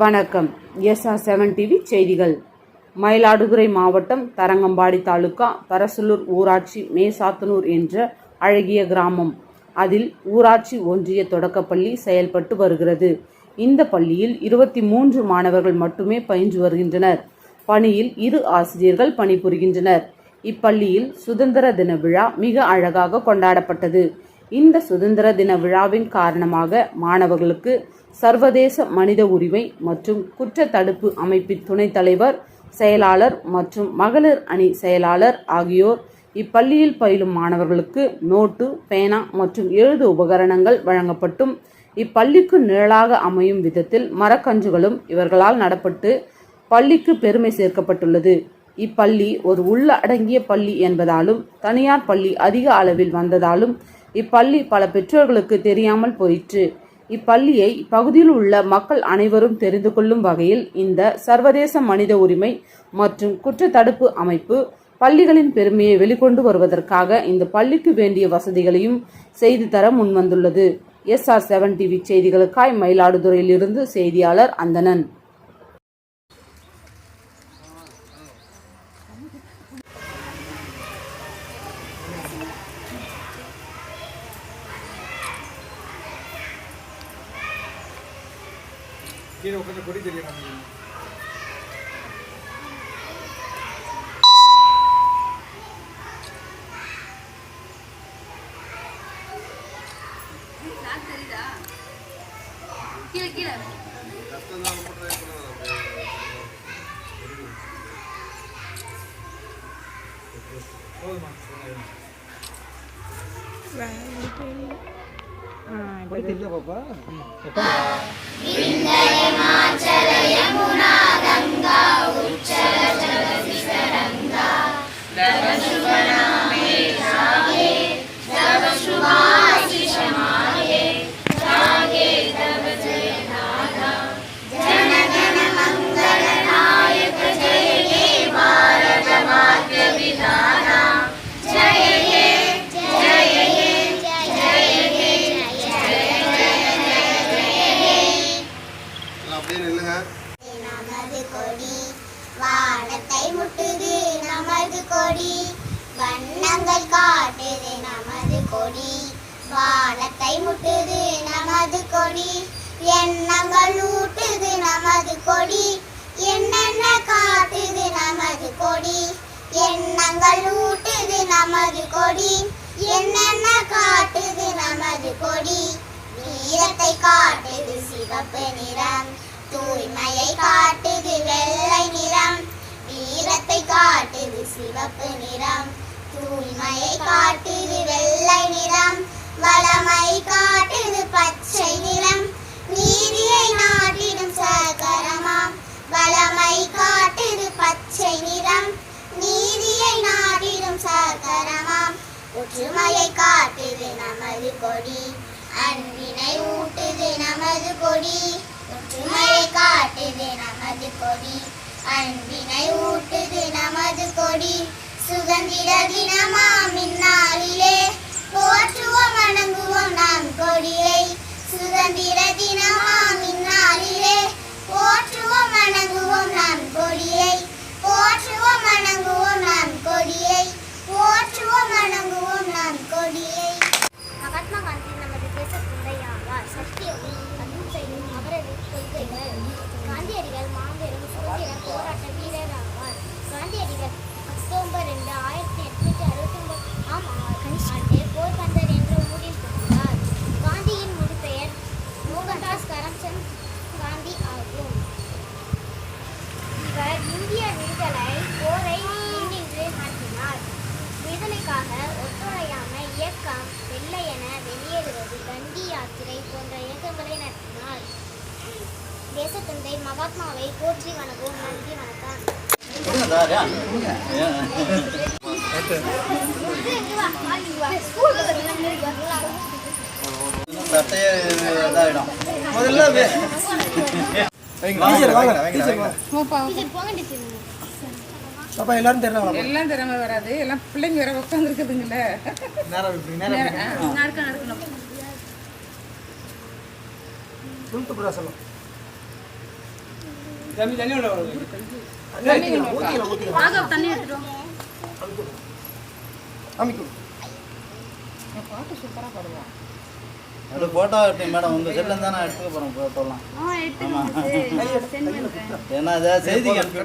வணக்கம். SR seven TV செய்திகள். மயிலாடுதுறை மாவட்டம் தரங்கம்பாடி தாலுகா பரசலூர் ஊராட்சி மேசாத்தனூர் என்ற அழகிய கிராமம். அதில் ஊராட்சி ஒன்றிய தொடக்கப்பள்ளி செயல்பட்டு வருகிறது. இந்த பள்ளியில் இருபத்தி மூன்று மாணவர்கள் மட்டுமே பயின்று வருகின்றனர். பணியில் இரு ஆசிரியர்கள் பணிபுரிகின்றனர். இப்பள்ளியில் சுதந்திர தின விழா மிக அழகாக கொண்டாடப்பட்டது. இந்த சுதந்திர தின விழாவின் காரணமாக மாணவர்களுக்கு சர்வதேச மனித உரிமை மற்றும் குற்ற தடுப்பு அமைப்பின் துணைத் தலைவர் செயலாளர் மற்றும் மகளிர் அணி செயலாளர் ஆகியோர் இப்பள்ளியில் பயிலும் மாணவர்களுக்கு நோட்டு பேனா மற்றும் எழுது உபகரணங்கள் வழங்கப்பட்டும். இப்பள்ளிக்கு நிழலாக அமையும் விதத்தில் மரக்கன்றுகளும் இவர்களால் நடப்பட்டு பள்ளிக்கு பெருமை சேர்க்கப்பட்டுள்ளது. இப்பள்ளி ஒரு உள்ளடங்கிய பள்ளி என்பதாலும் தனியார் பள்ளி அதிக அளவில் வந்ததாலும் இப்பள்ளி பல பெற்றோர்களுக்கு தெரியாமல் போயிற்று. இப்பள்ளியை இப்பகுதியில் உள்ள மக்கள் அனைவரும் தெரிந்து கொள்ளும் வகையில் இந்த சர்வதேச மனித உரிமை மற்றும் குற்ற தடுப்பு அமைப்பு பள்ளிகளின் பெருமையை வெளிக்கொண்டு வருவதற்காக இந்த பள்ளிக்கு வேண்டிய வசதிகளையும் செய்து தர முன்வந்துள்ளது. எஸ்ஆர் செவன் டிவி செய்திகளுக்காய் மயிலாடுதுறையிலிருந்து செய்தியாளர் அந்தனன் கீழே உட்காந்து கொடி தெரிய மாட்டேங்குது. கீழே கீழே. போதுமா தெரியல. பாப்பா. வானத்தை முட்டுது நமது கொடி. எண்ணங்கள் ஊட்டுது நமது கொடி. என்னென்ன காட்டுது நமது கொடி? எண்ணங்கள் ஊட்டுது நமது கொடி. என்னென்ன காட்டுது நமது கொடி? வீரத்தை காட்டுது சிவப்பு நிறம். தூய்மையை காட்டுது வெள்ளை நிறம். வீரத்தை காட்டுது சிவப்பு ஒற்றுமையை காட்டுது நமது கொடி. அன்பினை ஊட்டுது நமது கொடி. ஒற்றுமையை காட்டுது நமது கொடி. அன்பினை ஊட்டுது நமது கொடி. சுதந்திர தினமாம் இந்நாளிலே போற்றுவோம் வணங்குவோம் நாம் கொடியை. சுதந்திர தினமாம் இந்நாளிலே போற்றுவோம் வணங்குவோம். விடுதலை போரை முன்னின்று நடத்தினார் விடுதலைக்காக ஒத்துழையாமை இயக்கம் வெள்ளையென வெளியேறுவது தண்டி யாத்திரை போன்ற இயக்கங்களை நடத்தினார். தேசத்தந்தை மகாத்மாவை போற்றி வணங்குவோம் நன்றி வணக்கம். முதல்ல டீச்சர் வாங்க டீச்சர். பாப்பா எல்லாரும் தெரியல எல்லாம் திறமை வராது. எல்லாம் பிள்ளைங்க வேற உட்காந்து இருக்குதுங்கல்ல நேரம் இப்படி நேரம் இப்படி. நடக்க நடக்கணும் துண்டு புறா சொல்லும். தம்பி தண்ணி விட பாட்டு சூப்பராக பாடுவான் அது போட்டோ மேடம் உங்க செல்ல தான் நான் எடுத்துக்க போறேன் போட்டோலாம் ஆமா. ஏன்னா அதை செய்திகள்.